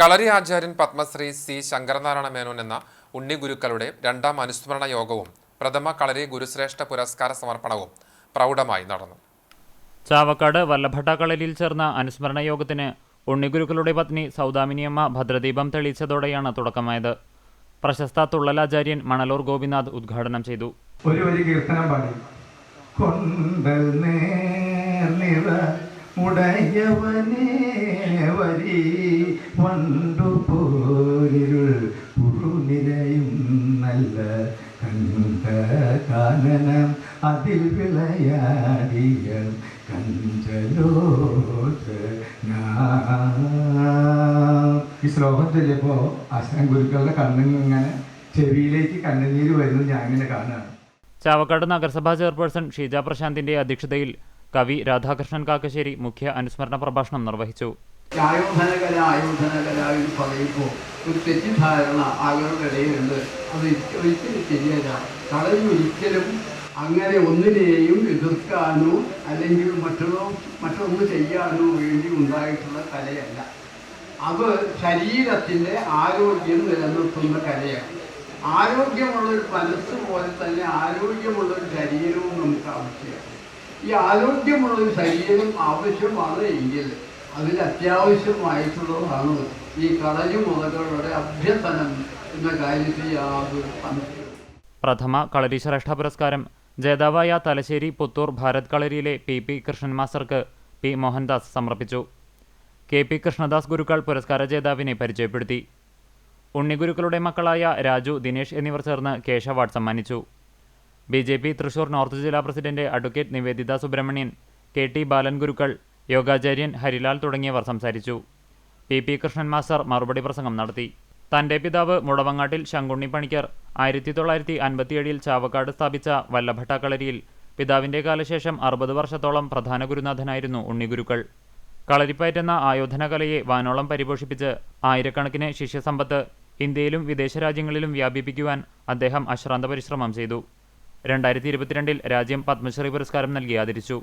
കളരി ആചാര്യൻ പത്മശ്രീ സി ശങ്കരനാരായണ മേനോൻ എന്ന ഉണ്ണി ഗുരുക്കളുടെ രണ്ടാം അനുസ്മരണ യോഗവും പ്രഥമ കളരി ഗുരുശ്രേഷ്ഠ പുരസ്കാര സമർപ്പണവും പ്രൗഢമായി നടന്നു. ചാവക്കാട് വല്ലഭട്ട ചേർന്ന അനുസ്മരണ യോഗത്തിന് ഉണ്ണിഗുരുക്കളുടെ പത്നി സൗദാമിനിയമ്മ ഭദ്രദീപം തെളിയിച്ചതോടെയാണ് തുടക്കമായത്. പ്രശസ്ത തുള്ളലാചാര്യൻ മണലൂർ ഗോപിനാഥ് ഉദ്ഘാടനം ചെയ്തു. ഒരു വരി കീർത്തനം പാടി. കൊണ്ടൽ ഉടയവനേ വരി വണ്ടുപോരിരുൾ ഉറുനിരയും നല്ല കണ്ട കാനനം അതിൽ വിളയാടിയ ഈ ശ്ലോകം ചൊല്ലിയപ്പോ ആശാൻ ഗുരുക്കളുടെ കണ്ണിങ്ങനെ ചെവിയിലേക്ക് കണ്ണുനീര് വരുന്നത് ഞാൻ ഇങ്ങനെ കാണുകയാണ് ചാവക്കാട് നഗരസഭാ ചെയർപേഴ്സൺ ഷീജ പ്രശാന്തിന്റെ അധ്യക്ഷതയിൽ കവി രാധാകൃഷ്ണൻ കാക്കശ്ശേരി മുഖ്യ അനുസ്മരണ പ്രഭാഷണം നിർവഹിച്ചു. ആയോധനകല ആയോധനകല എന്ന് പറയുമ്പോൾ ഒരു തെറ്റിദ്ധാരണ ആളുകളുടെ ഇടയിലുണ്ട് അത് ഒരിക്കലും ശരിയല്ല. കളരി ഒരിക്കലും അങ്ങനെ ഒന്നിനെയും എതിർക്കാനോ അല്ലെങ്കിൽ മറ്റൊന്നോ മറ്റൊന്ന് ചെയ്യാനോ വേണ്ടി ഉണ്ടായിട്ടുള്ള കലയല്ല. അത് ശരീരത്തിന്റെ ആരോഗ്യം നിലനിർത്തുന്ന കലയാണ്. ആരോഗ്യമുള്ളൊരു മനസ്സ് പോലെ തന്നെ ആരോഗ്യമുള്ളൊരു ശരീരവും നമുക്ക് ആവശ്യമാണ്. ഈ ആരോഗ്യമുള്ളൊരു ശരീരം ആവശ്യമാണ് എങ്കിൽ അതിൽ അത്യാവശ്യമായിട്ടുള്ളതാണ് ഈ കളരി മുതലുകളുടെ അഭ്യസനം എന്ന കാര്യത്തിൽ യാതൊരു പ്രഥമ കളരി ശ്രേഷ്ഠ പുരസ്കാരം ജേതാവായ തലശ്ശേരി പുത്തൂർ ഭാരത് കളരിയിലെ പി പി കൃഷ്ണൻ മാസ്റ്റർക്ക് പി മോഹൻദാസ് സമർപ്പിച്ചു. കെ പി കൃഷ്ണദാസ് ഗുരുക്കൾ പുരസ്കാര ജേതാവിനെ പരിചയപ്പെടുത്തി. ഉണ്ണിഗുരുക്കളുടെ മക്കളായ രാജു ദിനേശ് എന്നിവർ ചേർന്ന് കേശ അവാർഡ് സമ്മാനിച്ചു. B J P Thrissur north ജില്ലാ president advocate Niveditha Subramanian K T Balan Gurukkal യോഗാചാര്യൻ Harilal തുടങ്ങിയവർ സംസാരിച്ചു. പി പി കൃഷ്ണൻ മാസ്റ്റർ മറുപടി പ്രസംഗം നടത്തി. തന്റെ പിതാവ് മുടവങ്ങാട്ടിൽ ശങ്കുണ്ണി പണിക്കർ ആയിരത്തി തൊള്ളായിരത്തി അൻപത്തിയേഴിൽ ചാവക്കാട് സ്ഥാപിച്ച വല്ലഭട്ട കളരിയിൽ പിതാവിന്റെ കാലശേഷം അറുപത് വർഷത്തോളം പ്രധാന ഗുരുനാഥനായിരുന്നു ഉണ്ണിഗുരുക്കൾ. കളരിപ്പയറ്റെന്ന ആയോധന കലയെ വാനോളം പരിപോഷിപ്പിച്ച് ആയിരക്കണക്കിന് ശിഷ്യസമ്പത്ത് ഇന്ത്യയിലും വിദേശ രാജ്യങ്ങളിലും വ്യാപിപ്പിക്കുവാൻ അദ്ദേഹം അശ്രാന്ത പരിശ്രമം ചെയ്തു. രണ്ടായിരത്തി ഇരുപത്തിരണ്ടിൽ രാജ്യം പത്മശ്രീ പുരസ്കാരം നൽകി ആദരിച്ചു.